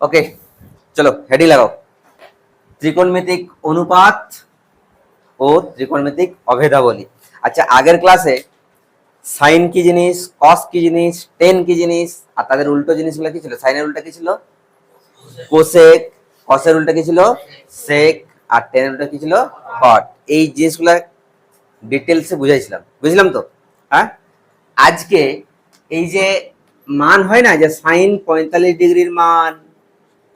ওকে চলো হেডি লাগাও ত্রিকোণমিতিক অনুপাত ও ত্রিকোণমিতিক অভেদাবলী আচ্ছা আগের ক্লাসে সাইন কি জিনিস কস কি জিনিস টেন কি জিনিস আর তাদের উল্টো জিনিসগুলো কি ছিল সাইনের উল্টা কি ছিল কোসেক কসের উল্টা কি ছিল সেক আর টেনের উল্টা কি ছিল কট এই জিনিসগুলো ডিটেলসে বুঝাইছিলাম। বুঝলাম তো? হ্যাঁ? আজকে এই যে মান হয় না, যে সাইন পঁয়তাল্লিশ ডিগ্রির মান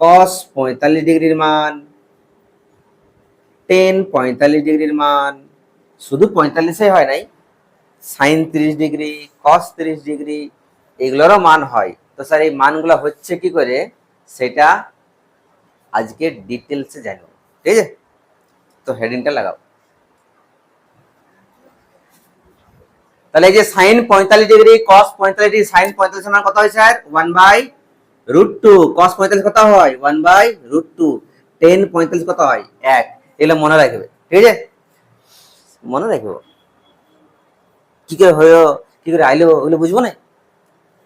কস পঁয়তাল্লিশ ডিগ্রির মান টেন পঁয়তাল্লিশ ডিগ্রির মান, শুধু পঁয়তাল্লিশে হয় নাই সাইন তিরিশ ডিগ্রি কস তিরিশ ডিগ্রি, এগুলোরও মান হয়। তো স্যার এই মানগুলো হচ্ছে কি করে? সেটা আজকে ডিটেলসে জানব। ঠিক আছে? তো হেডিংটা লাগাও। তাহলে এই যে সাইন পঁয়তাল্লিশ ডিগ্রি কস পঁয়তাল্লিশ ডিগ্রি সাইন পঁয়তাল্লিশ মান কত হয় sir one by root two cos পঁয়তাল্লিশ কত হয়? One by root two tan পঁয়তাল্লিশ কত হয়? এক। এগুলো মনে রাখবে, ঠিক আছে? মনে রাখব। কি করে হলো, কি করে আইলো, ওগুলো বুঝব না?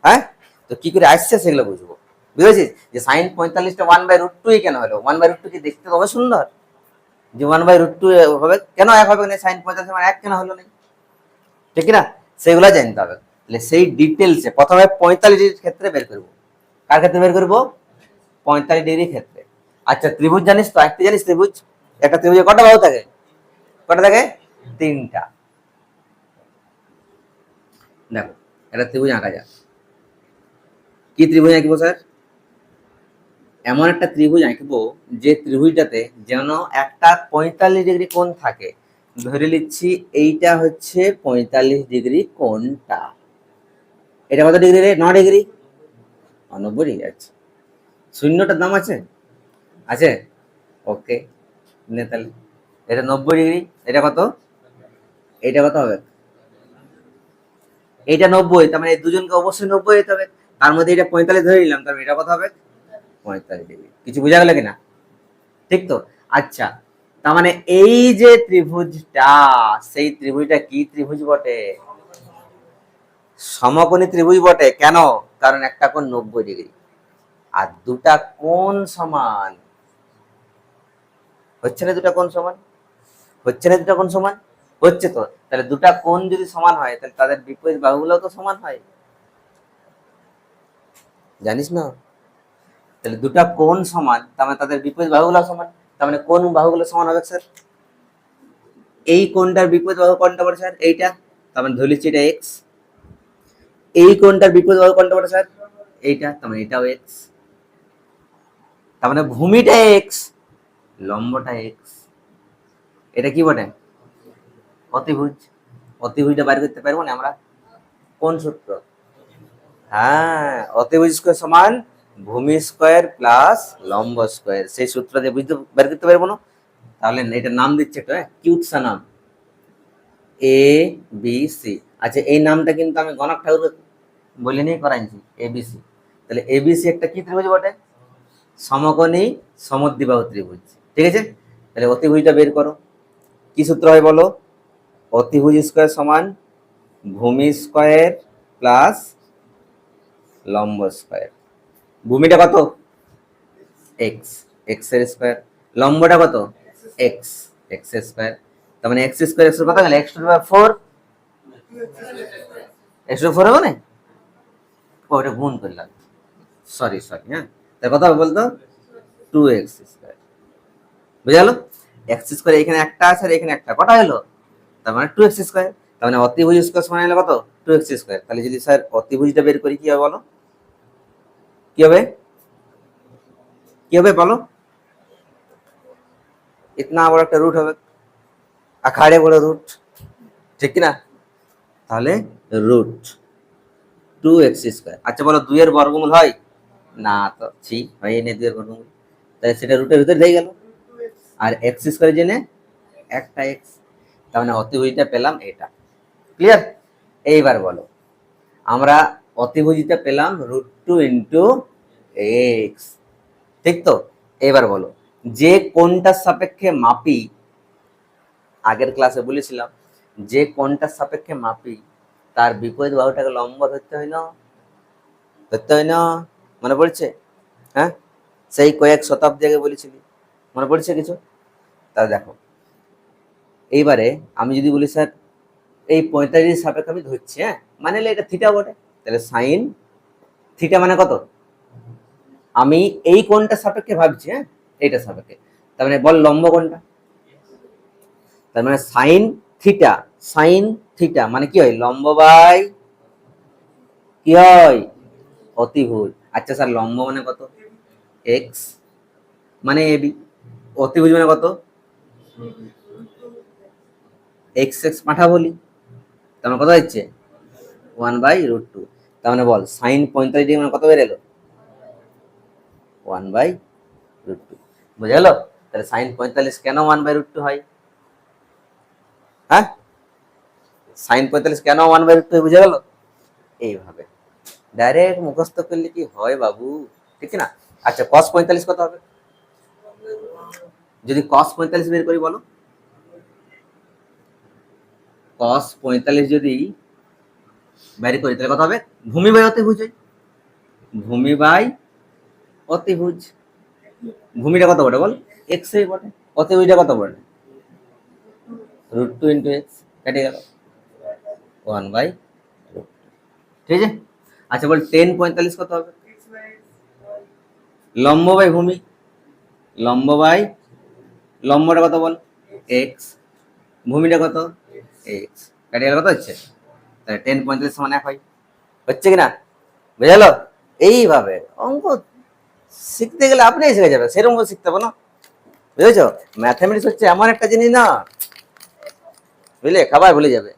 হ্যাঁ? তো কি করে আসছে সেগুলো বুঝব। বুঝেছিস? যে সাইন পঁয়তাল্লিশটা ওয়ান বাই রুট টুই কেন হলো? ওয়ান বাই রুট টু কি দেখতে তো হবে সুন্দর। যে ওয়ান বাই রুট টু হবে, কেন এক হবে না? সাইন পঁয়তাল্লিশ মানে এক কেন হলো না? ঠিক না? সেগুলো জানতে হবে। সেই ডিটেলসে প্রথমে পঁয়তাল্লিশের ক্ষেত্রে বের করব। কার ক্ষেত্রে বের করব? পঁয়তাল্লিশ ডিগ্রির ক্ষেত্রে। আচ্ছা ত্রিভুজ জানিস তো? একটা জানিস ত্রিভুজ? একটা ত্রিভুজে কটা বাহু থাকে? কটা থাকে? তিনটা। দেখো, একটা ত্রিভুজ আঁকা যাক। কি ত্রিভুজ আঁকবো স্যার? এমন একটা ত্রিভুজ আঁকবো যে ত্রিভুজটাতে যেন একটা পঁয়তাল্লিশ ডিগ্রি কোণ থাকে। ধরে নিচ্ছি এইটা হচ্ছে পঁয়তাল্লিশ ডিগ্রি কোণটা। এটা কত ডিগ্রি রে? ন ডিগ্রি? নব্বই ডিগ্রি আছে। শূন্যটার দাম আছে? আছে? ওকে, নে তাহলে। এটা নব্বই ডিগ্রি, এটা কত? এটা কত হবে? এইটা নব্বই, তার মানে দুজনকে অবশ্যই নব্বই হতে হবে। তার মধ্যে এটা পঁয়তাল্লিশ ধরে নিলাম, তার মানে এটা কত হবে? পঁয়তাল্লিশ ডিগ্রি। কিছু বোঝা গেল কিনা? ঠিক তো? আচ্ছা তার মানে এই যে ত্রিভুজটা, সেই ত্রিভুজটা কি ত্রিভুজ বটে? সমকোণী ত্রিভুজ বটে। কেন? কারণ একটা কোণ নব্বই ডিগ্রি। আর দুটা কোণ সমান। হচ্ছে না দুটা কোণ সমান? হচ্ছে না দুটা কোণ সমান? হচ্ছে তো। তাহলে দুটা কোণ যদি সমান হয়, তাহলে তাদের বিপরীত বাহুগুলো তো সমান হয়। জানিস না? তাহলে দুটা কোণ সমান, তার মানে তাদের বিপরীত বাহুগুলো সমান। তার মানে কোন বাহুগুলো সমান হবে, স্যার? এই কোণটার বিপরীত বাহু কোনটা বলে স্যার? এইটা? তার মানে ধরে এটা এক্স এই কোণটার বিপরীত বাহু কোনটা বলে স্যার? এইটা, তার মানে এটাও এক্স তার মানে ভূমিটা এক্স লম্বটা এক্স এটা কি বটে? অতিভুজ। অতিভুজটা বাইর করতে পারব না আমরা? কোন সূত্র? হ্যাঁ অতিভুজ স্কোয়ার সমান ভূমি স্কোয়ার প্লাস লম্ব স্কোয়ার। সেই সূত্র দিয়ে বুঝতে বের করতে পারব না? তাহলে এটার নাম দিচ্ছে একটা কিউটসা নাম এ বি সি আচ্ছা এই নামটা কিন্তু আমি গণক ঠাকুর বলে নিয়ে করাইছি এ বি সি তাহলে এ বি সি একটা কি ত্রিভুজ বটে? সমকোণী সমদ্বিবাহু ত্রিভুজ। ঠিক আছে? তাহলে অতিভুজটা বের করো। কি সূত্র হয় বলো? অতিভুজ স্কোয়ার সমান ভূমি স্কোয়ার প্লাস লম্ব স্কোয়ার। ভূমিটা কত? এক্স এক্সের স্কোয়ার। লম্বটা কত? X x square. তার মানে এক্স স্কোয়ার এক্স কত গেল x two four x two four হবে না? ওটা গুণ করলাম। সরি সরি হ্যাঁ? তার কথা বলতো? টু এক্স স্কোয়ার বুঝা গেল? এক্স স্কোয়ার এখানে একটা আছে আর এখানে একটা। কটা হলো? তার মানে টু এক্স স্কোয়ার তার মানে অতিভুজ স্কোয়ার সমান হলো কত? টু এক্স স্কোয়ার তাহলে যদি স্যার অতিভুজটা বের করি, কি হবে বলো? কি হবে? কি হবে বলো? ইতনা বড় একটা রুট হবে। আখাড়ে বড় রুট ঠিক না তাহলে রুট টু এক্স স্কোয়ার আচ্ছা বলো, দুইয়ের বর্গমূল হয়? না, তো ছি হয় নেই দুইয়ের বর্গমূল। তাহলে সেটা রুটের ভিতরে দিয়ে গেল। আর এক্স স্কোয়ারের জেনে একটা এক্স তার মানে অতিভুজটা পেলাম এটা। ক্লিয়ার এইবার বলো, আমরা অতিভুজিটা পেলাম রুট টু ইন্টু এক্স ঠিক তো? এবার বলো, যে কোনটার সাপেক্ষে মাপি আগের ক্লাসে বলেছিলাম, যে কোনটার সাপেক্ষে মাপি, তার বিপরীত বাহুটাকে লম্ব ধরতে না। ধরতে না, মনে পড়ছে? হ্যাঁ? সেই কয়েক শতাব্দী আগে বলেছিলি। মনে পড়ছে কিছু? তা দেখো। এইবারে আমি যদি বলি, স্যার, এই পঁয়তাল্লিশ সাপেক্ষে আমি ধরছি হ্যাঁ? মানে এটা থিটা বটে। তাহলে সাইন থিটা মানে কত? আমি এই কোণটা সাপেক্ষে ভাবছি হ্যাঁ? এইটা সাপেক্ষে। তার মানে বল লম্ব কোণটা। তার মানে সাইন থিটা সাইন থিটা মানে কি হয়? লম্ব বাই কি হয়? অতিভুজ। আচ্ছা স্যার লম্ব মানে কত? এক্স মানে এবি অতিভুজ মানে কত? এক্স এক্স পাঠা বলি তার মানে কত হচ্ছে? ওয়ান বাই রুট টু তার মানে বল সাইন পঁয়তাল্লিশ ডিগ্রি মানে কত বের এলো? ওয়ান বাই রুট টু বুঝে গেল? তাহলে সাইন পঁয়তাল্লিশ কেন ওয়ান বাই রুট টু হয়? হ্যাঁ? সাইন পঁয়তাল্লিশ কেন ওয়ান বাই রুট বুঝে গেল? এইভাবে। ডাইরেক্ট মুখস্থ করলে কি হয় বাবু? ঠিক না আচ্ছা কস পঁয়তাল্লিশ কত হবে? যদি কস পঁয়তাল্লিশ বের করি বলো? কস পঁয়তাল্লিশ যদি বের করি, তাহলে কত হবে? ভূমি বাই অতিভুজ ভূমি বাই অতিভুজ। ভূমিটা কত বটে বল? এক্স বটে। অতিভুজটা কত বটে? রুট টু ইন্টু এক্স কেটে গেল। ওয়ান বাই ঠিক আছে? আচ্ছা বল টেন পঁয়তাল্লিশ কত হবে? লম্ব বাই ভূমি। লম্ব বাই লম্বটা কত বল? এক্স ভূমিটা কত? এক্স কেটে গেল, কত হচ্ছে? তাহলে টেন পঁয়তাল্লিশ সমান এক হয়। হচ্ছে কিনা? বুঝালো? এইভাবে। অঙ্ক শিখতে গেলে আপনি শিখে যাবে সেরকম শিখতে হবে না। বুঝেছ? ম্যাথামেটিক্স হচ্ছে এমন একটা জিনিস না। বুঝলে? খাবার ভুলে যাবে।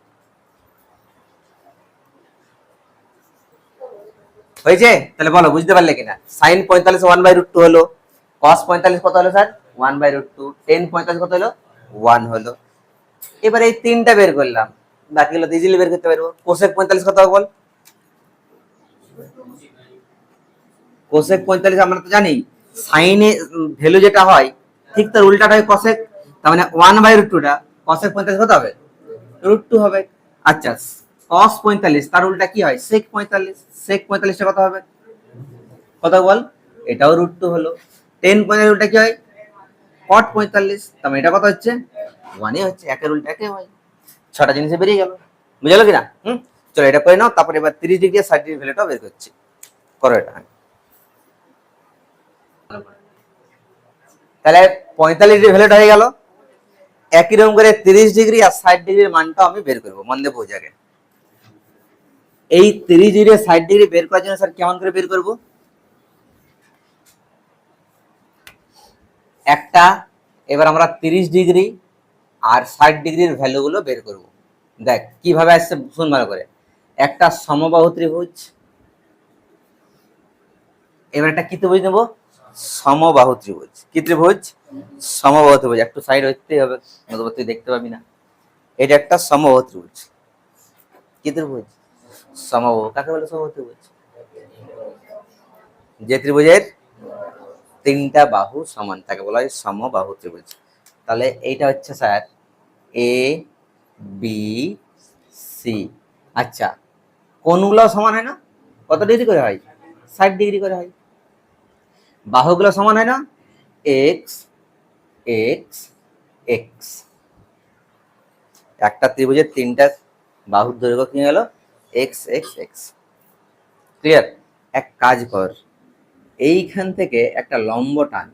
হয়েছে? তাহলে বলো, বুঝতে পারলে কিনা? সাইন পঁয়তাল্লিশ ওয়ান বাই রুট টু হলো। কস পঁয়তাল্লিশ কত হলো sir one by root two tan পঁয়তাল্লিশ কত হলো? ওয়ান হলো। এবার এই তিনটা বের করলাম। বাকিগুলো তো ইজিলি বের করতে পারব। কোসেক পঁয়তাল্লিশ কত বল? কোসেক পঁয়তাল্লিশ আমরা তো জানি সাইনে ভ্যালু যেটা হয়, ঠিক তার উল্টাটা হয় কসেক তার মানে ওয়ান বাই রুট টুটা কসেক পঁয়তাল্লিশ কত হবে? রুট টু হবে। আচ্ছা কস পঁয়তাল্লিশ, তার উল্টা কি হয়? সেক পঁয়তাল্লিশ সেক পঁয়তাল্লিশটা কত হবে? কত বল? এটাও রুট টু হলো। টেন পঁয়তাল্লিশ উল্টা কি হয়? কট পঁয়তাল্লিশ, তার মানে এটা কত হচ্ছে? ওয়ানই হচ্ছে, একের উল্টা একে হয়। ছটা জিনিসে বেরিয়ে গেল। বুঝলো কিনা? হুম? চলো এটা করে নাও, তারপরে এবার তিরিশ ডিগ্রি ষাট ডিগ্রি ভ্যালুটাও বের করছি। করো এটা। তাহলে পঁয়তাল্লিশ ডিগ্রি ভ্যালুটা হয়ে গেল। একই রকম করে তিরিশ ডিগ্রি আর ষাট ডিগ্রির মানটাও আমি বের করব মন্দে আগে এই তিরিশ ডিগ্রি, ষাট ডিগ্রি বের করার জন্য স্যার কেমন করে বের করব? একটা, এবার আমরা তিরিশ ডিগ্রি আর ষাট ডিগ্রির ভ্যালুগুলো বের করব। দেখ, কীভাবে আসছে শুন ভালো করে। একটা সমবাহু ত্রিভুজ, এবার একটা কি ত্রিভুজ নেব? সমবাহু ত্রিভুজ। কি ত্রিভুজ? সমবাহু ত্রিভুজ। একটু সাইড হইতেই হবে নতুবা তুই দেখতে পাবি না। এটা একটা সমবাহু ত্রিভুজ। কি ত্রিভুজ? সমবাহু। কাকে বলে সমবাহু ত্রিভুজ? যে ত্রিভুজের তিনটা বাহু সমান, তাকে বলা হয় সমবাহু ত্রিভুজ। তাহলে এইটা হচ্ছে স্যার এ বি সি আচ্ছা কোনগুলো সমান হয় না? কত ডিগ্রি করে হয়? ষাট ডিগ্রি করে হয়। বাহুগুলো সমান হয় না? এক্স এক্স এক্স একটা ত্রিভুজের তিনটা বাহুর দৈর্ঘ্য কি গেল এক্স এক্স এক্স ক্লিয়ার এক কাজ কর। এইখান থেকে একটা লম্ব টান।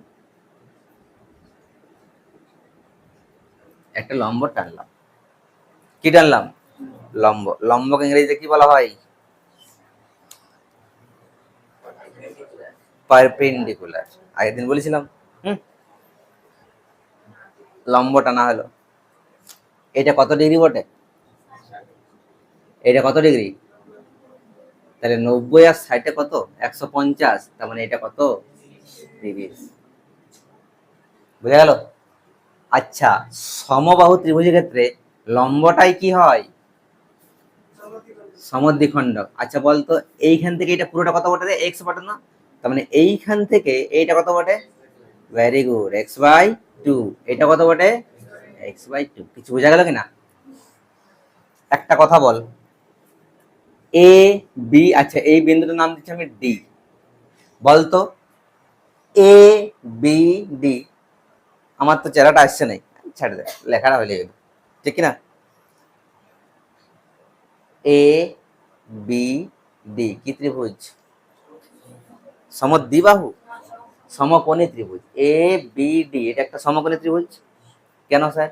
একটা লম্ব টানলাম। কি টানলাম? লম্ব। লম্বকে ইংরেজিতে কি বলা হয়? পারপেন্ডিকুলার আগের দিন বলেছিলাম। হুম। লম্ব টানা হলো এটা কত ডিগ্রি বটে? এটা কত ডিগ্রি? তাহলে নব্বই আর ষাটে কত? একশো পঞ্চাশ। তার মানে এটা কত? তিরিশ বুঝে গেল? আচ্ছা সমবাহু ত্রিভুজের ক্ষেত্রে লম্বটাই কি হয়? সমদ্বিখণ্ড আচ্ছা বলতো এইখান থেকে এটা পুরোটা কত বটে এক্স বটে না? তার মানে এইখান থেকে এইটা কত বটে? Very good x by two এটা কত বটে? এক্স বাই টু কিছু বোঝা গেল কিনা? একটা কথা বল। এ বি আচ্ছা এই বিন্দুটার নাম দিচ্ছি আমি ডি বলতো? এ বি ডি আমার তো চেহারাটা আসছে নাই। ছেড়ে দে, লেখাটা হয়ে গেল ঠিক কি না এ বি ডি কি ত্রিভুজ? সমদ্বিবাহু, সমকোণী ত্রিভুজ এ বি ডি এটা একটা সমকোণী ত্রিভুজ? কেন স্যার?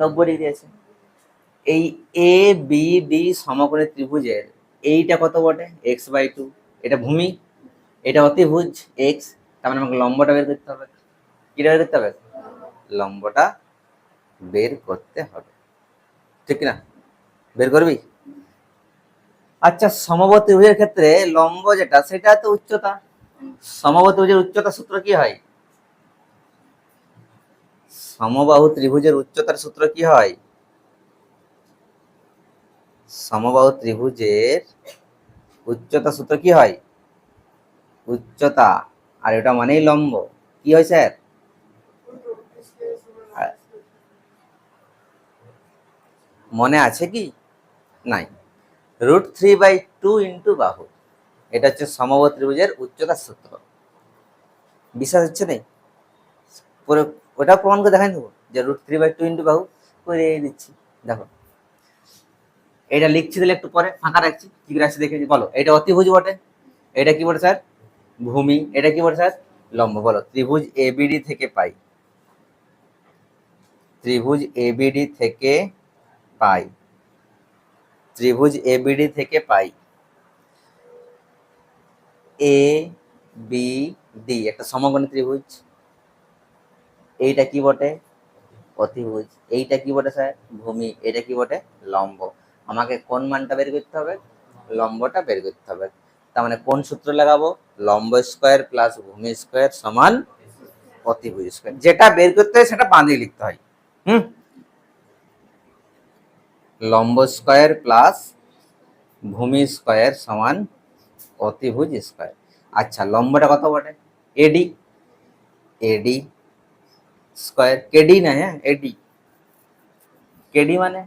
নব্বই ডিগ্রি আছে। এই এ বি ডি সমকোণী ত্রিভুজের এইটা কত বটে? এক্স বাই টু এটা ভূমি, এটা অতিভুজ এক্স তার মানে আমাকে লম্বটা বের করতে হবে। কিটা বের করতে হবে? লম্বটা বের করতে হবে। ঠিক না বের করবি? আচ্ছা সমবাহু ত্রিভুজের ক্ষেত্রে লম্ব যেটা সেটা তো উচ্চতা? সমবাহু ত্রিভুজের উচ্চতা সূত্র কি হয়? সমবাহু ত্রিভুজের উচ্চতার সূত্র কি হয়? সমবাহু ত্রিভুজের উচ্চতা সূত্র কি হয়? উচ্চতা। আর এটা মানেই লম্ব। কি হয়, স্যার? মনে আছে কি? নাই। Root three by two into বাহু এটা হচ্ছে সমবাহু ত্রিভুজের উচ্চতার সূত্র। বিশ্বাস হচ্ছে নেই? পুরো ওটা প্রমাণ করে দেখাই দেবো যে root three by two into বাহু করে দিচ্ছি। দেখো। এটা লিখছি তাহলে একটু পরে, ফাঁকা রাখছি, কি আসছে দেখে বলো, এটা অতিভুজ বটে? এটা কি বটে স্যার? ভূমি। এটা কি বটে স্যার? লম্ব। বলো, ত্রিভুজ এবিডি থেকে পাই। ত্রিভুজ এবিডি থেকে পাই। ত্রিভুজ এবিডি থেকে পাই। এ বি ডি একটা সমকোণী ত্রিভুজ। এইটা কি বটে? অতিভুজ। এইটা কি বটে স্যার? ভূমি। এটা কি বটে? লম্ব। আমাকে কোন মানটা বের করতে হবে? লম্বটা বের করতে হবে। তার মানে কোন সূত্র লাগাবো? লম্ব স্কোয়ার প্লাস ভূমি স্কোয়ার সমান অতিভুজ স্কোয়ার। যেটা বের করতে হয়, সেটা বাঁ দিকে লিখতে হয়। হুম? লম্ব স্কোয়ার প্লাস ভূমি স্কোয়ার সমান অতিভুজ স্কোয়ার। আচ্ছা লম্বটা কত বটে? এডি এডি স্কোয়ার। কেডি না হ্যাঁ? এডি কেডি মানে?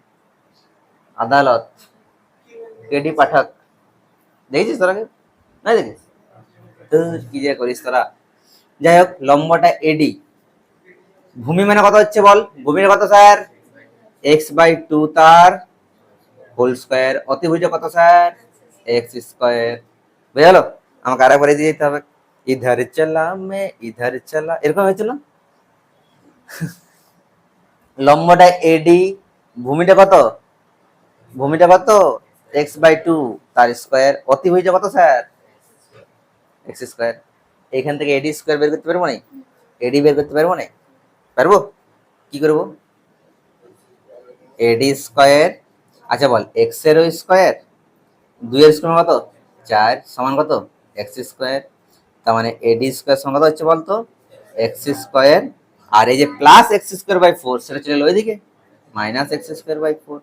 আদালত। কেডি পাঠক। দেখেছিস তোরা? না দেখিস? কি যে করিস তোরা? যাই হোক, লম্বটা এডি ভূমি মানে কত হচ্ছে বল? ভূমির কত স্যার এক্স বাই টু তার হোল স্কোয়ার, অতিভুজে কত স্যার? X square. বুঝে গেল? আমাকে আরেকবার দিয়ে দিতে হবে। ইধার চলা মে ইধার চলা এরকম হয়েছিল? লম্বটা এডি, ভূমিটা কত? ভূমিটা কত? এক্স বাই টু, তার স্কোয়ার। অতিভুজটা কত স্যার? X square. এখান থেকে এডি স্কোয়ার বের করতে পারব না? এডি বের করতে পারব না? পারব? কি করব? এডি স্কোয়ার আচ্ছা বল এক্সের স্কোয়ার দুইয়ের স্কোয়ার কত? চার সমান কত? এক্স স্কোয়ার তার মানে এডি স্কোয়ার সমান কত হচ্ছে বলতো? এক্স স্কোয়ার আর এই যে plus x square by four সেটা চলে এলো ওইদিকে minus x square by four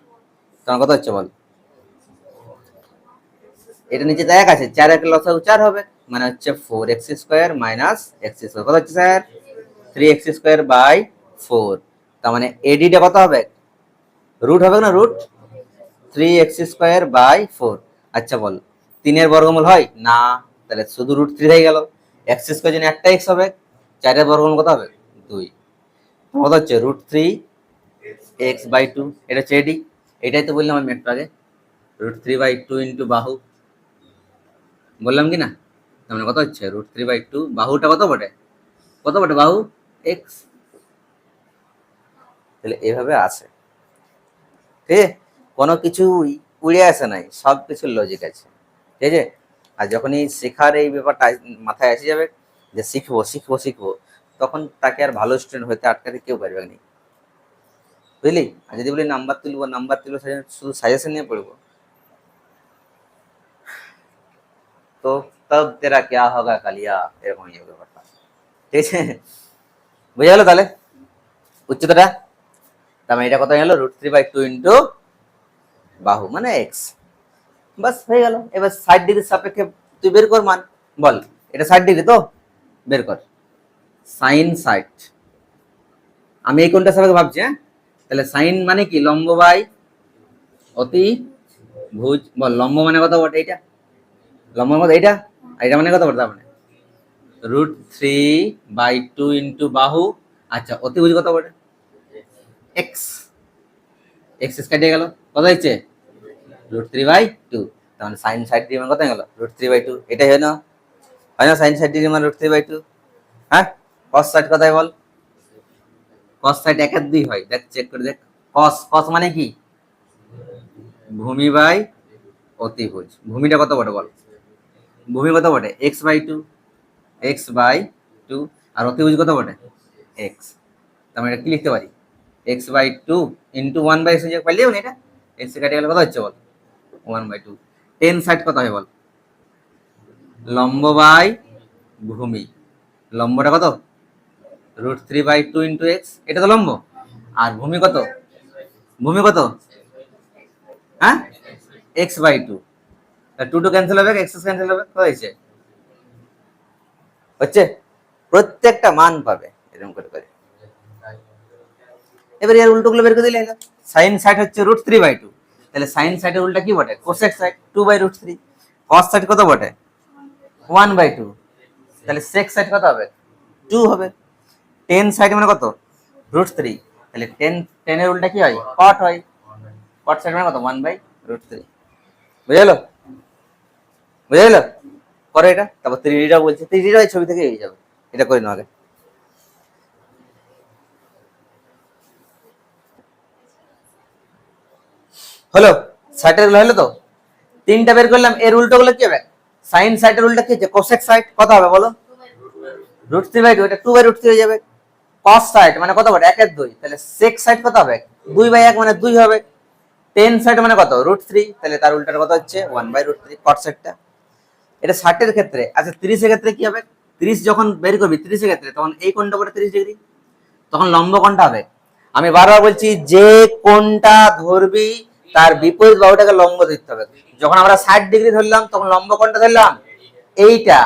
তোমার কত হচ্ছে বল? এটা নিচে তো এক আছে, চার এক লসাগু চার হবে মানে হচ্ছে four x square minus x square কত হচ্ছে sir? Three x square by four তার মানে এডিটা কত হবে? রুট হবে না root three x square by four আচ্ছা বল, তিনের বর্গমূল হয়? না, তাহলে শুধু রুট থ্রি হয়ে গেল। এক্স স্কোয়ার জন্য একটা এক্স হবে, চারের বর্গমূল কত হবে? দুই। কত হচ্ছে? Root three x by two এটা হচ্ছে এডি এটাই তো বললাম আমি একটু আগে। Root three by two into বাহু। বললাম কি না? তার মানে কত হচ্ছে? রুট থ্রি বাই টু বাহুটা কত বটে? কত বটে বাহু? এক্স তাহলে এভাবে আসে ঠিক আছে? কোনো কিছু উড়ে আসে নাই, সব কিছুর লজিক আছে। ঠিক আছে? আর যখনই শেখার এই ব্যাপারটা মাথায় এসে যাবে যে শিখব শিখব শিখব, তখন তাকে আর ভালো স্টুডেন্ট হতে আটকাতে কেউ পারবে না। বুঝলি? আর যদি বলি নাম্বার তুলবো নাম্বার তুলবো শুধু সাজেশন নিয়ে পড়ব। তো তব তেরা ক্যা হোগা কালিয়া, এরকম ইয়ে ব্যাপারটা। ঠিক আছে? বুঝে গেলো তাহলে? উচ্চতাটা? তার মানে এটা কত হয়ে গেল root three by two into বাহু মানে এক্স বাস, হয়ে গেল। এবার ষাট ডিগ্রির সাপেক্ষে তুই বের কর মান। বল, এটা ষাট ডিগ্রি তো? বের কর। সাইন ষাট। আমি এই কোনটা সাপেক্ষে ভাবছি হ্যাঁ? তাহলে সাইন মানে কি? লম্ব বাই অতি ভুজ। বল, লম্ব মানে কত বটে এইটা? লম্ব মানে এইটা? এটা মানে কত বটে তার মানে? Root three by two into বাহু। আচ্ছা অতি ভুজ কত বটে? এক্স এক্স কেটে গেল। কত হচ্ছে রুট থ্রি বাই টু তাহলে সাইন সাইড ডিগ্রি কত হয়ে গেল? রুট থ্রি বাই টু এটাই হয় না হয় না সাইন সাইড ডিগ্রি মানে রুট থ্রি বাই টু হ্যাঁ? কস সাইড কথাই বল? কস সাইড একের দুই হয়। দেখ চেক করে দেখ। কস কস মানে কি? ভূমি বাই অতিভুজ। ভূমিটা কত বটে বল? ভূমি কত বটে? X by two x by two আর অতিভুজ কত বটে? এক্স তার মানে এটা কি লিখতে পারি? X by two into one by x পারলেও না এটা? এক্স কাটে গেলে কত হচ্ছে বল? One by two tan side কত হয় বল? লম্ব বাই ভূমি। লম্বটা কত? Root three by two into x এটা তো লম্ব। আর ভূমি কত? ভূমি কত? হ্যাঁ? X by two two two cancel হবে এক্স ক্যান্সেল হবে, কত হয়েছে? হচ্ছে? প্রত্যেকটা মান পাবে, এরকম করে করে। এবার এর উল্টোগুলো বের করে দিলে, সাইন সাইড হচ্ছে রুট থ্রি বাই টু তাহলে সাইন সাইডের উল্টা কি বটে? Cosec side two by root three cos side কত বটে? ওয়ান বাই টু তাহলে সেক সাইড কত হবে? টু হবে। টেন সাইড মানে কত? রুট থ্রি তাহলে টেন টেনের উল্টা কি হয়? কট হয়। কট সাইড মানে কত? ওয়ান বাই রুট থ্রি বুঝে গেলো? বুঝে গেলো? করো এটা। তারপর থ্রি বলছে। থ্রি ডিটা ছবি থেকে এই যাবে। এটা করে নাও আগে। হলো সাইটেরগুলো হলো তো? তিনটা বের করলাম, এর উল্টো গুলো কি হবে? সাইন সাইটের উল্টা কি? হচ্ছে কোসেক সাইট কত হবে বলো? রুট থ্রি বাই টু এটা টু বাই রুট থ্রি হয়ে যাবে। কস সাইড মানে কত হবে একের দুই। তাহলে সেক সাইড কত হবে? দুই বাই এক মানে দুই হবে। টেন সাইড মানে কত? রুট থ্রি তাহলে তার উল্টার কত হচ্ছে? One by root three cot সাইডটা এটা ষাটের ক্ষেত্রে আচ্ছা তিরিশের ক্ষেত্রে কি হবে? তিরিশ যখন বের করবি, তিরিশের ক্ষেত্রে, তখন এই কোণটা করে তিরিশ ডিগ্রি। তখন লম্ব কোণটা হবে। আমি বারবার বলছি, যে কোণটা ধরবি তার বিপরীত বাহুটাকে লম্ব ধরতে হবে। যখন আমরা ষাট ডিগ্রি ধরলাম, তখন লম্ব কোণটা ধরলাম? এইটা।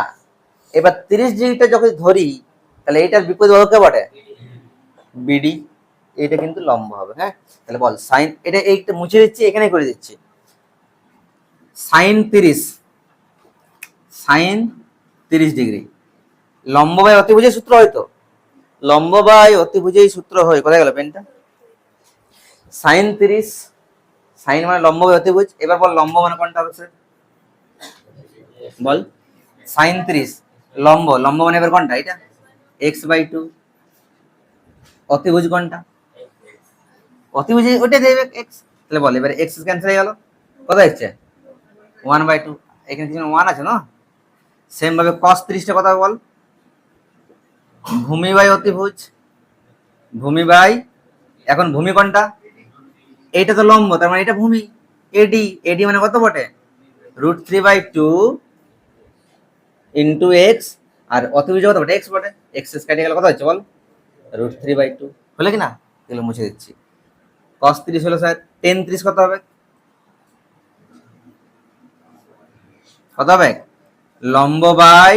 এবার তিরিশ ডিগ্রিটা যখন ধরি, তাহলে এইটার বিপরীত বাহুকে বটে? বিডি এইটা কিন্তু লম্ব হবে হ্যাঁ? তাহলে বল, সাইন, এটা এইটা মুছে দিচ্ছি এখানে করে দিচ্ছি। সাইন তিরিশ। সাইন তিরিশ ডিগ্রি। লম্ব বাই অতিভুজের সূত্র হয়তো লম্ব বাই অতিভুজেই সূত্র হয়। কোথায় গেল পেনটা? সাইন তিরিশ সাইন মানে লম্ব অতিভুজ এবার বল লম্ব মানে কোনটা হবে স্যার বল। সাইন তিরিশ, লম্ব লম্ব মানে এবার কোনটা? এটা এক্স বাই টু অতিভুজ কোনটা? অতিভুজ ওটা দেবে এক্স তাহলে বল, এবার এক্স ক্যান্সেল হয়ে গেল। কত হচ্ছে? ওয়ান বাই টু এখানে কিছু ওয়ান আছে না? সেম ভাবে কস ত্রিশটা কথা বল। ভূমি বাই অতিভুজ, ভূমি বাই এখন ভূমি কোনটা? এইটা তো লম্ব, তার মানে এটা ভূমি। এডি এডি মানে কত বটে? Root three by two into x আর অত অতিভুজ কত বটে? এক্স বটে। এক্স কেটে গেলে কত হচ্ছে বল? রুট থ্রি বাই টু হলে কি না? এগুলো মুছে দিচ্ছি। কস ত্রিশ হলো স্যার টেন ত্রিশ কত হবে? কত হবে? লম্ব বাই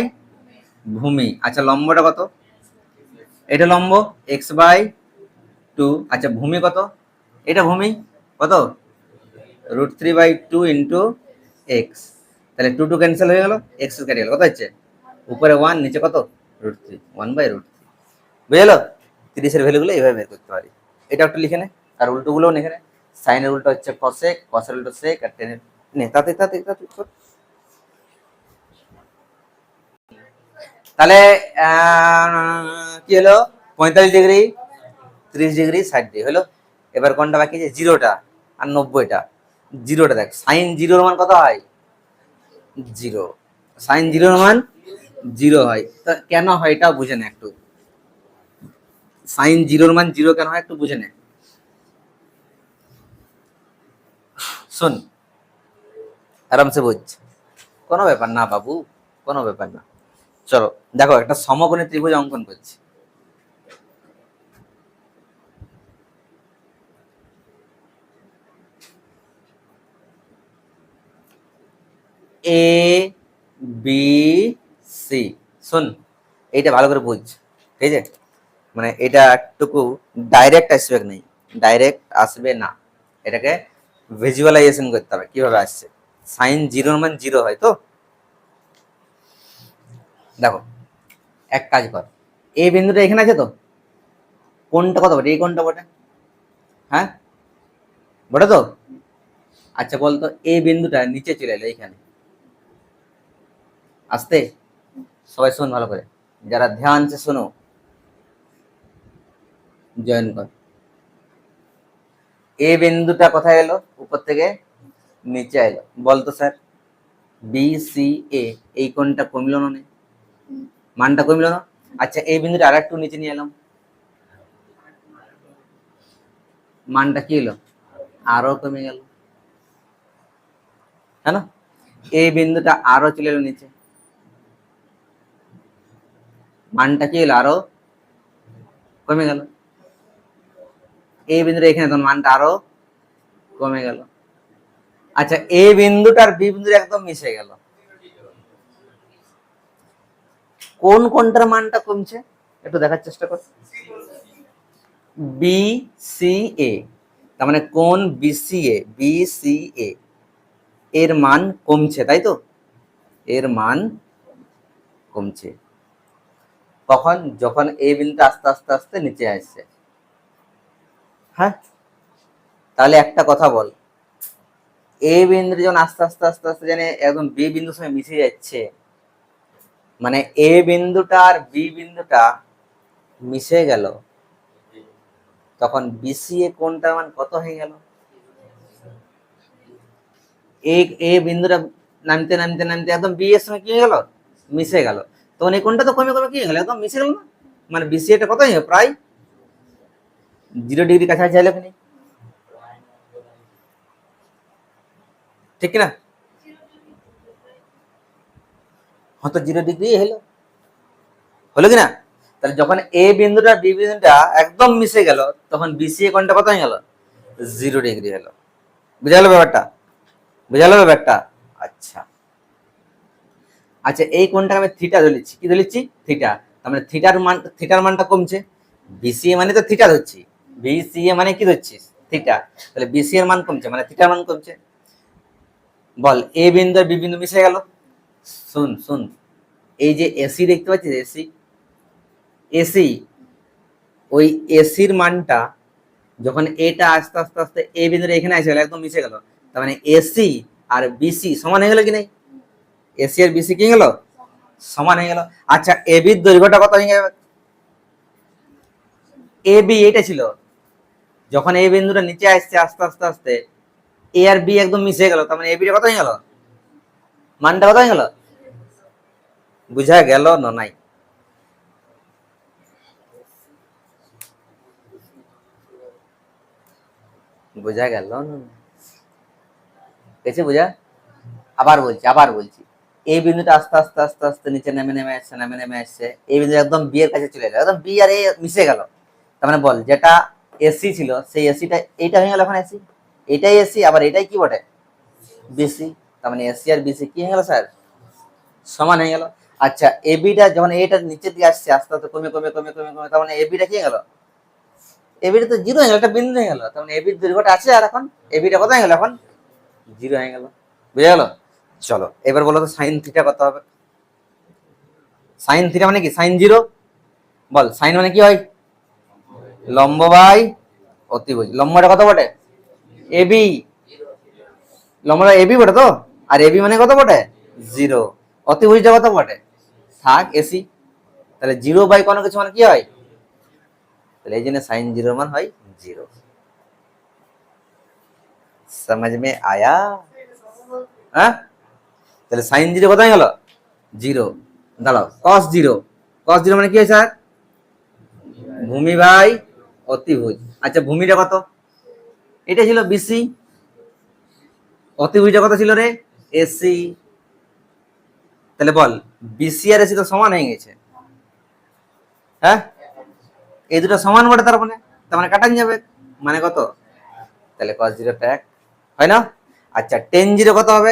ভূমি। আচ্ছা লম্বটা কত? এটা লম্ব এক্স বাই টু আচ্ছা ভূমি কত? এটা ভূমি। কত? Root three by two into x. তাহলে টু টু ক্যান্সেল হয়ে গেল, এক্স কেটে গেল। কত হচ্ছে? উপরে ওয়ান নিচে কত? Root three one by root three. বুঝলো তিরিশের ভ্যালুগুলো এইভাবে বের করতে পারি। এটা একটু লিখে নে। আর উল্টোগুলোও লিখে নে। সাইনের উল্টো হচ্ছে কসেক কসের উল্টো সেক আর টেনের নে, তাতে তাতে তাতে তাহলে কি হলো? পঁয়তাল্লিশ ডিগ্রি, ত্রিশ ডিগ্রি, ষাট ডিগ্রি। হলো? এবার কোনটা বাকি আছে? জিরোটা। আর নব্বইটা। জিরোটা দেখ, সাইন জিরোর মান কত হয়? জিরো। সাইন জিরোর মান জিরো হয়। তা কেন হয় এটা বুঝে নে একটু। সাইন জিরোর মান জিরো কেন হয় একটু বুঝে নে। শোন। আরামসে বুঝ। কোনো ব্যাপার না বাবু, কোনো ব্যাপার না। চলো, দেখো একটা সমকোণী ত্রিভুজ অঙ্কন করছি। এ বি সি শোন, এইটা ভালো করে বুঝ, ঠিক আছে? মানে এটা একটুকু ডাইরেক্ট আসবে নেই? ডাইরেক্ট আসবে না। এটাকে ভিজুয়ালাইজেশন করতে হবে, কীভাবে আসছে? সাইন জিরোর মান জিরো হয় তো? দেখো, এক কাজ কর এই বিন্দুটা এখানে আছে তো? কোনটা কত বটে? এই কোনটা বটে? হ্যাঁ? বটে তো? আচ্ছা বলতো এই বিন্দুটা নিচে চলে এলো এইখানে আসতে। সবাই শোন ভালো করে। যারা ধ্যান সে শোনো। জয়েন কর। এই বিন্দুটা কোথায় এলো? উপর থেকে নিচে এলো। বলতো স্যার। বি সি এ এই কোণটা কমলো না? মানটা কমলো না? আচ্ছা এই বিন্দুটা আর একটু নিচে নিয়ে এলাম। মানটা কি হলো আরও কমে গেল। হ্যাঁ এই বিন্দুটা আরও চলে এলো নিচে। মানটা কি হলো? আরও কমে গেল। এই বিন্দুটা এখানে তখন মানটা আরও কমে গেল। আচ্ছা এই বিন্দুটার বি বিন্দুর একদম মিশে গেল। কোন কোনটার মানটা কমছে? একটু দেখার চেষ্টা কর। B, C, A. তার মানে কোন বিসিএ বি, সি, এ। এর মান কমছে, তাই তো? এর মান কমছে। কখন, যখন এই বিন্দুটা আস্তে আস্তে আস্তে নিচে আসছে। হ্যাঁ? তাহলে একটা কথা বল। এই বিন্দুটা যখন আস্তে আস্তে আস্তে আস্তে জানে একদম বি বিন্দুর সঙ্গে মিশে যাচ্ছে মানে এ বিন্দুটা আর বি বিন্দুটা মিশে গেল, তখন বিসিএ কোনটা মান কত হয়ে গেল? এ বিন্দুটা নামতে নামতে নামতে একদম বি এর সঙ্গে কি হয়ে গেল? মিশে গেল। তখন এই কোনটা তো কমে কমে কি হয়ে গেল একদম মিশে গেল না? মানে বিসিএটা কত হয়ে? প্রায় জিরো ডিগ্রি কাছাকাছি চাইলে কি ঠিক না হয়তো জিরো ডিগ্রি হলো। হলো কি না তাহলে যখন এ বিন্দুটা বি বিন্দুটা একদম মিশে গেল, তখন বিসিএ কোণটা কত হয়ে গেল জিরো ডিগ্রি হলো। বুঝা গেল ব্যাপারটা? বুঝা গেল ব্যাপারটা? আচ্ছা। আচ্ছা এই কোণটাকে আমি থিটা ধরেছি কি ধরেছি থিটা তার মানে থিটার মান থিটার মানটা কমছে। বিসিএ মানে তো থিটা ধরছি। বিসিএ মানে কি ধরছিস থিটা তাহলে বিসি এর মান কমছে মানে থিটার মান কমছে। বল এ বিন্দু আর বি বিন্দু মিশে গেল। শুন শুন। এই যে এসি দেখতে পাচ্ছিস এসি এসি ওই এসির মানটা যখন এটা আস্তে আস্তে আস্তে এ বিন্দুটা এখানে আসে গেল, একদম মিশে গেল। তার মানে এসি আর বিসি সমান হয়ে গেল কি নাই? এসি আর বিসি কি গেল? সমান হয়ে গেল। আচ্ছা এ বির দৈর্ঘ্যটা কত হয়ে যাবে এ বি এটা ছিল। যখন এই বিন্দুটা নিচে আসছে, আস্তে আস্তে আস্তে এ আর বি একদম মিশে গেল, তার মানে এ বিটা কত হয়ে গেল? মানটা কত হয়ে গেল? বুঝা গেল নাই? বোঝা গেল গেছে বোঝা? আবার বলছি আবার বলছি। এই বিন্দুটা আস্তে আস্তে আস্তে আস্তে নিচে নেমে নেমে আসছে, নেমে নেমে আসছে। এই বিন্দু একদম বি এর কাছে চলে গেল। একদম বি আর এ মিশে গেল। তার মানে বল, যেটা এসি ছিল, সেই এসিটা এইটা হয়ে গেল এখন এসি এটাই এসি আবার এটাই কি বটে? বিসি তার মানে এসি আর বিসি কি হয়ে গেল, স্যার? সমান হয়ে গেল। আচ্ছা এবিটা যখন এটা নিচের দিকে আসছে, আস্তে আস্তে, কমে কমে কমে কমে কমে, তার মানে এবিটা কি হয়ে গেল? এবিটা তো জিরো হয়ে গেল, একটা বিন্দু হয়ে গেল। তার মানে এবির দৈর্ঘ্যটা আছে আর এখন? এবিটা কত হয়ে গেল এখন? জিরো হয়ে গেল। বুঝে গেল? চলো এবার বলো তো সাইন থিটা কত হবে সাইন থিটা মানে কি সাইন জিরো বল সাইন মানে কি হয় লম্ব বাই অতিভুজ লম্বটা কত বটে এবি লম্বটা এবি বটে তো আর এবি মানে কত বটে জিরো অতিভুজটা কত বটে থাক এসি তাহলে জিরো বাই কোনো কিছু মানে কি হয় তাহলে এই জন্য সাইন জিরো মান হয় জিরো समझ में आया হ্যাঁ তাহলে সাইন জিরো কত হয়ে গেল জিরো দাঁড়াও কস জিরো কস জিরো মানে কি হয় স্যার ভূমি ভাই অতিভুজ। আচ্ছা ভূমিটা কত? এটা ছিল বিসি অতিভুজটা কত ছিল রে? এসি তাহলে বল বিসি আর এসি তো সমান হয়ে গেছে। হ্যাঁ? এই দুটো সমান বটে তার মানে? তার মানে কাটান যাবে। মানে কত? তাহলে কস জিরো এক। হয় না? আচ্ছা টেন জিরো কত হবে?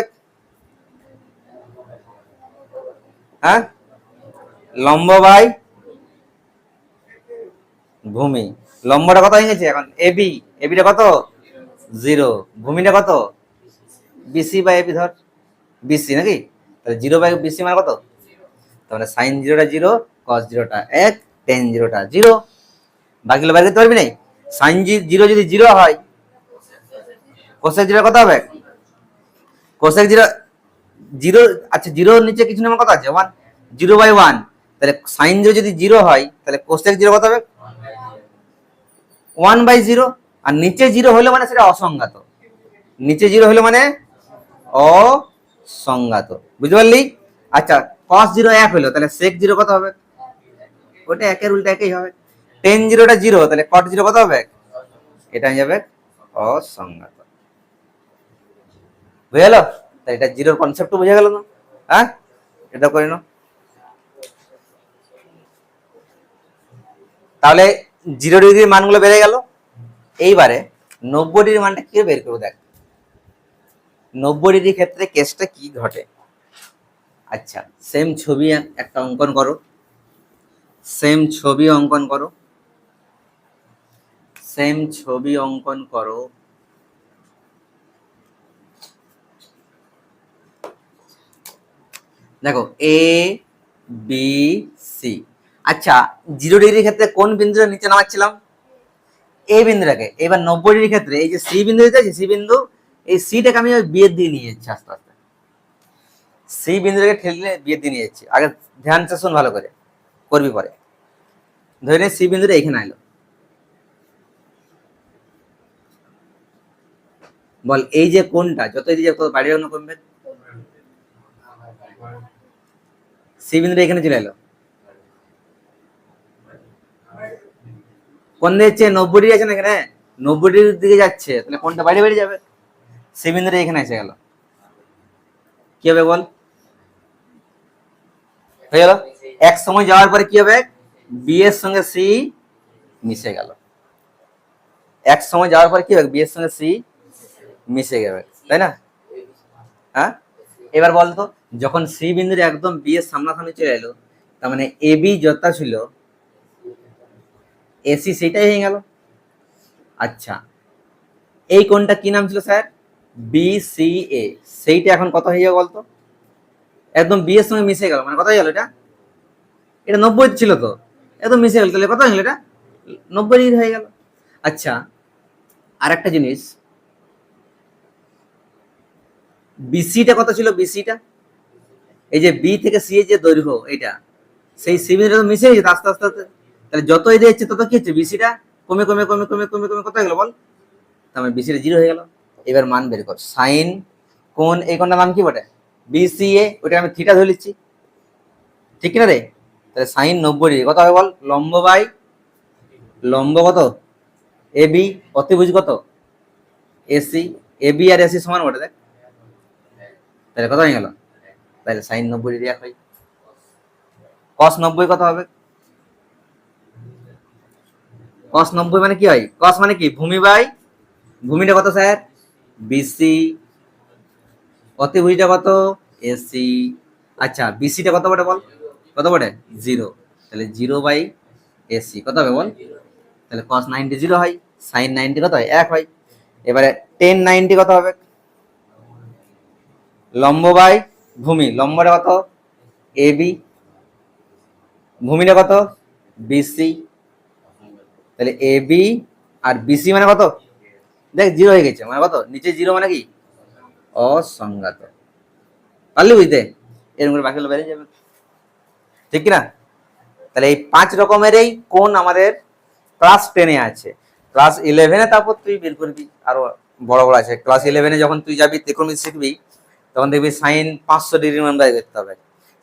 হ্যাঁ? লম্ব বাই ভূমি। লম্বটা কত হয়ে গেছে এখন এবি এবিটা কত? জিরো। ভূমিটা কত? বিসি বাই এবি ধর। বিসি নাকি? তাহলে জিরো বাই বিসি মানে কত? তাহলে সাইন জিরোটা জিরো কস জিরোটা এক টেন জিরোটা জিরো। বাকিগুলো বের করতে পারবি নাই? সাইন জিরো যদি জিরো হয় কোসেক জিরো কত হবে? কোসেক জিরো জিরো আচ্ছা জিরোর নিচে কিছু নামের কথা আছে? ওয়ান জিরো বাই ওয়ান তাহলে সাইন জিরো যদি জিরো হয়, তাহলে কোসেক জিরো কত হবে? ওয়ান বাই জিরো আর নিচে জিরো হলে মানে সেটা অসংজ্ঞাত নিচে জিরো হলে মানে অসংজ্ঞাত বুঝতে পারলি? আচ্ছা কস জিরো এক হলো, তাহলে সেক জিরো কত হবে? ওটা একের উল্টা একই হবে। টেন জিরোটা জিরো তাহলে কট জিরো কত হবে? এটা যাবে অসংজ্ঞাত বুঝে এটা জিরোর কনসেপ্ট বোঝা গেল না। হ্যাঁ? এটা করে নাও। তাহলে জিরো ডিগ্রির মানগুলো বেড়ে গেল। এইবারে নব্বই ডিগ্রির মানটা কি বের করব দেখ। নব্বই ডিগ্রির ক্ষেত্রে কেসটা কি ঘটে? আচ্ছা সেম ছবি একটা অঙ্কন করো। সেম ছবি অঙ্কন করো। সেম ছবি অঙ্কন করো। দেখো এ বি সি আচ্ছা জিরো ডিগ্রির ক্ষেত্রে কোন বিন্দুটা নিচে নামাচ্ছিলাম? এই বিন্দুটাকে। এবার নব্বই ডিগ্রির ক্ষেত্রে এই যে সি বিন্দু দিতে সি বিন্দু, এই সিটাকে আমি বিয়ের দিয়ে নিয়ে যাচ্ছি আস্তে আস্তে। সি বিন্দুটাকে ঠেললে বিয়ের দিয়ে নিয়ে যাচ্ছি। আগে ধ্যান শোন ভালো করে, করবি পরে। ধরে নে সি বিন্দুটা এখানে আইলো। বল, এই যে কোনটা যত দিকে তত বাড়ি অন্য কমবে সি বিন্দুটা এখানে চলে এলো। কোন দিকে নব্বই ডিগ্রি আছে না এখানে? নব্বই ডিগ্রির দিকে যাচ্ছে। তাহলে কোনটা বাইরে বেরিয়ে যাবে? সি বিন্দুটা এখানে এসে গেল। কি হবে বল? হয়ে গেল? এক সময় যাওয়ার পরে কি হবে? বি এর সঙ্গে সি মিশে গেল। এক সময় যাওয়ার পরে কি হবে? বি এর সঙ্গে সি মিশে যাবে তাই না? হ্যাঁ? এবার বলতো যখন সি বিন্দুর একদম বি এর সামনাসামনি চলে এলো, তার মানে এ বি যতটা ছিল এসি সেটাই হয়ে গেল। আচ্ছা এই কোনটা, কি নাম ছিল স্যার? বি সি এ, সেইটা এখন কত হয়ে যাবে বলতো? একদম বি এর সঙ্গে মিশে গেল মানে কত হয়ে গেল এটা? এটা নব্বই ছিল তো, একদম মিশে গেল, তাহলে কত হয়ে গেল এটা? নব্বই ডিগ্রি হয়ে গেল। আচ্ছা আর একটা জিনিস বিসিটা কত ছিল? বিসিটা এই যে বি থেকে সি এর যে দৈর্ঘ্য এটা সেই সি তো মিশে গেছে, আস্তে আস্তে আস্তে। তাহলে যত এদিকে হচ্ছে তত কি হচ্ছে? বিসিটা কমে কমে কমে কমে কমে কমে কত গেল বল? মানে বিসিটা জিরো হয়ে গেল। এবার মান বের কর। সাইন কোন, এই কোনটার নাম কি বটে? বিসিএ ওটা আমি থিটা ধরে নিচ্ছি। ঠিক কিনা রে? তাহলে সাইন নব্বই ডিগ্রি কত হবে বল? লম্ব বাই, লম্ব কত? এ বি অতিভুজ কত? এসি এ বি আর এসি সমান বটে, দেখ। তাহলে কত হয়ে গেল? তাহলে সাইন নব্বই ডিগ্রি এক হয়। কস নব্বই কত হবে? কস নব্বই মানে কি হয়? কস মানে কি? ভূমি বাই, ভূমিটা কত স্যার বিসি অতিভুজটা কত এসি আচ্ছা বিসিটা কত বটে বল? কত বটে? জিরো তাহলে জিরো বাই এসি কত হবে বল? তাহলে কস নাইনটি জিরো হয় সাইন নাইনটি কত হয়? এক হয়। এবারে টেন নাইনটি কত হবে? লম্ব বাই ভূমি লম্বটা কত? এ বি ভূমিটা কত? বিসি তাহলে এ বি আর বিসি মানে কত? দেখ জিরো হয়ে গেছে মানে কত? নিচে জিরো মানে কি? অসংজ্ঞাত পারলি বুঝতে? এরকম করে বাকিগুলো বেরিয়ে যাবে। ঠিক কি না তাহলে এই পাঁচ রকমেরই কোন আমাদের ক্লাস টেনে আছে। ক্লাস ইলেভেনে তারপর তুই বের করবি। আরও বড় বড় আছে। ক্লাস ইলেভেনে যখন তুই যাবি, ত্রিকোণমিতি শিখবি তখন দেখবি সাইন পাঁচশো ডিগ্রির মান বের করতে হবে।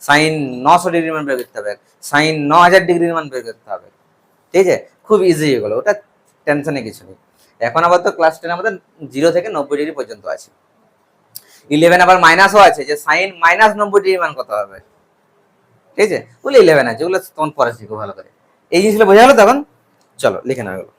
সাইন নশো ডিগ্রির মান বের করতে হবে। সাইন ন হাজার ডিগ্রির মান বের করতে হবে। ঠিক আছে? খুব ইজি এগুলো ওটা টেনশনে কিছু নেই। এখন আবার তো ক্লাস টেন আমাদের জিরো থেকে নব্বই ডিগ্রি পর্যন্ত আছে। ইলেভেন আবার মাইনাসও আছে যে সাইন মাইনাস নব্বই ডিগ্রি মান কত হবে? ঠিক আছে? ওগুলো ইলেভেন আছে। ওগুলো তখন পরে শিখো ভালো করে। এই জিনিসগুলো বোঝা গেলো তখন? চলো, লিখে নেওয়া গেলো।